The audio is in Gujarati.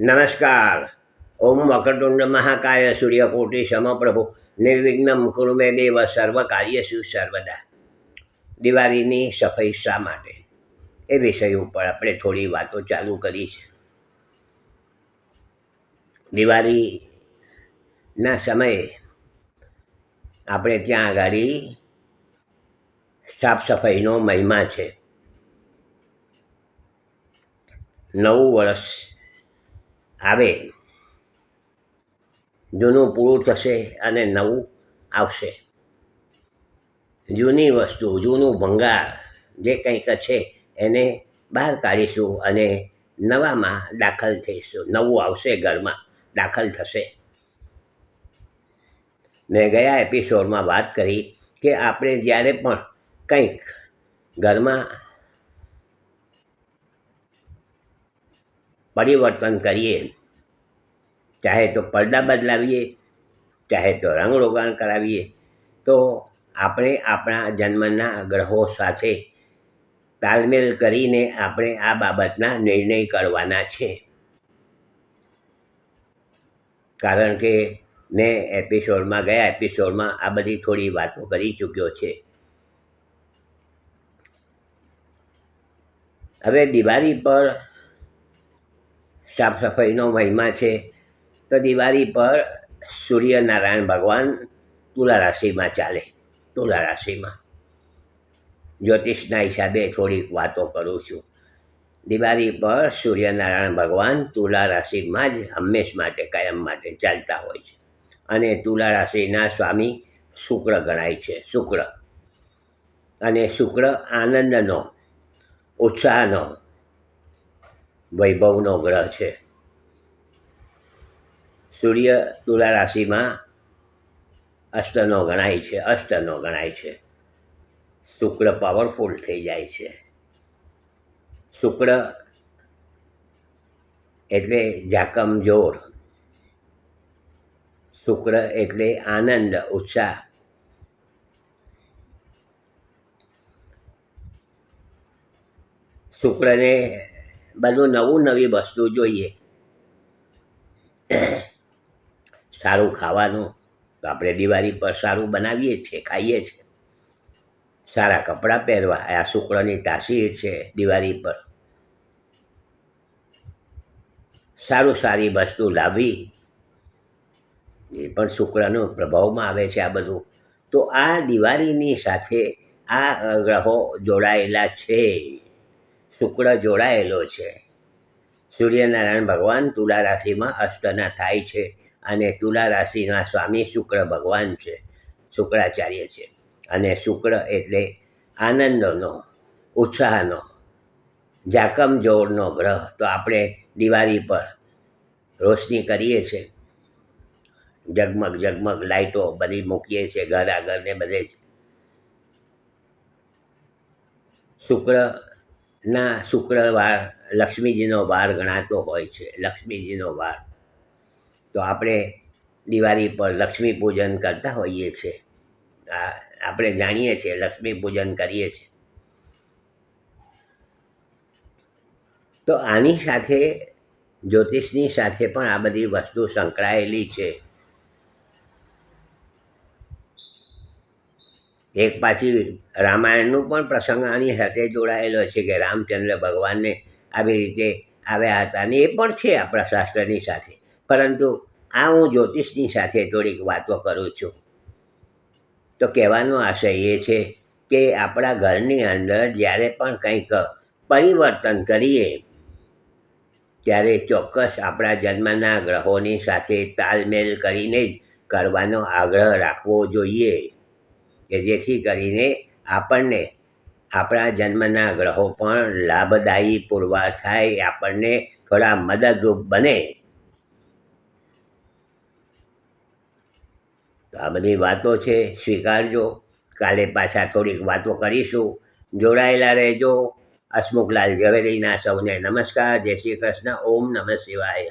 નમસ્કાર. ઓમ વક્રતુંડ મહાકાય સૂર્યકોટી સમપ્રભુ. નિર્વિઘ્નમ કુરુમે દેવ સર્વ કાર્યસુ સર્વદા. દિવાળીની સફાઈ શા માટે? એ વિષય ઉપર આપણે થોડી વાતો ચાલુ કરી છે દિવાળીના સમયે આપણે ત્યાં આગળ સાફ સફાઈનો મહિમા છે. નવું વર્ષ આવે. જૂનું પૂરું થશે અને નવું આવશે. જૂની વસ્તુ, જૂનું ભંગાર જે કંઈક છે એને બહાર કાઢીશું અને નવામાં દાખલ થઈશું. નવું આવશે ઘરમાં, દાખલ થશે. મેં ગયા એપિસોડમાં વાત કરી કે આપણે જ્યારે પણ કંઈક ઘરમાં પરિવર્તન કરીએ ચાહે તો પડદા બદલાવીએ, ચાહે તો રંગ રોગાણ કરાવીએ, તો આપણે આપણા જન્મના ગ્રહો સાથે તાલમેલ કરીને આપણે આ બાબતના નિર્ણય કરવાના છે. કારણ કે મેં એપિસોડમાં, ગયા એપિસોડમાં આ બધી થોડી વાતો કરી ચૂક્યો છે. હવે દિવાળી પર સાફ સફાઈનો મહિમા છે. તો દિવાળી પર સૂર્યનારાયણ ભગવાન તુલા રાશિમાં ચાલે તુલા રાશિમાં જ્યોતિષના હિસાબે થોડીક વાતો કરું છું. દિવાળી પર સૂર્યનારાયણ ભગવાન તુલા રાશિમાં જ હંમેશ માટે, કાયમ માટે ચાલતા હોય છે અને તુલા રાશિના સ્વામી શુક્ર ગણાય છે, શુક્ર. અને શુક્ર આનંદનો, ઉત્સાહનો, વૈભવનો ગ્રહ છે. સૂર્ય તુલા રાશિમાં અષ્ટનો ગણાય છે, અષ્ટનો ગણાય છે. શુક્ર પાવરફુલ થઈ જાય છે. શુક્ર એટલે જાકમ જોર. શુક્ર એટલે આનંદ, ઉત્સાહ. શુક્રને બધું નવું નવી વસ્તુ જોઈએ. સારું ખાવાનું તો આપણે દિવાળી પર સારું બનાવીએ છીએ, ખાઈએ છીએ. સારા કપડાં પહેરવા, આ શુક્રની તાસીર છે દિવાળી પર. સારું સારી વસ્તુ લાવી એ પણ શુક્રનો પ્રભાવમાં આવે છે આ બધું. તો આ દિવાળીની સાથે આ ગ્રહો જોડાયેલા છે. શુક્ર જોડાયેલો છે. સૂર્યનારાયણ ભગવાન તુલા રાશિમાં અષ્ટના થાય છે. અને તુલા રાશિના સ્વામી શુક્ર ભગવાન છે, શુક્રાચાર્ય છે. અને શુક્ર એટલે આનંદનો, ઉત્સાહનો જાકમ જોડનો ગ્રહ. તો આપણે દિવાળી પર રોશની કરીએ છીએ. ઝગમગ ઝગમગ લાઇટો બધી મૂકીએ છીએ ઘર આગળ ને બધે જ. શુક્રના શુક્રવાર લક્ષ્મીજીનો વાર ગણાતો હોય છે, લક્ષ્મીજીનો વાર. તો આપણે દિવાળી પર લક્ષ્મી પૂજન કરતા હોઈએ છીએ. આ આપણે જાણીએ છીએ, લક્ષ્મી પૂજન કરીએ છીએ. તો આની સાથે, જ્યોતિષની સાથે પણ આ બધી વસ્તુ સંકળાયેલી છે. એક પાછી રામાયણનું પણ પ્રસંગ આની સાથે જોડાયેલો છે કે રામચંદ્ર ભગવાનને આવી રીતે આવ્યા હતા અને એ પણ છે આપણા શાસ્ત્રની સાથે. પરંતુ આ હું જ્યોતિષની સાથે થોડીક વાતો કરું છું. તો કહેવાનો આશય એ છે કે આપણા ઘરની અંદર જ્યારે પણ કંઈક પરિવર્તન કરીએ, ત્યારે ચોક્કસ આપણા જન્મના ગ્રહોની સાથે તાલમેલ કરીને જ કરવાનો આગ્રહ રાખવો જોઈએ કે જેથી કરીને આપણને આપણા જન્મના ગ્રહો પણ લાભદાયી પુરવાર થાય, આપણને થોડા મદદરૂપ બને તો આ બધી વાતો છે, સ્વીકારજો. કાલે પાછા થોડીક વાતો કરીશું. જોડાયેલા રહેજો. હસમુખલાલ ઝવેરીના સૌને નમસ્કાર. જય શ્રી કૃષ્ણ. ઓમ નમઃ શિવાય.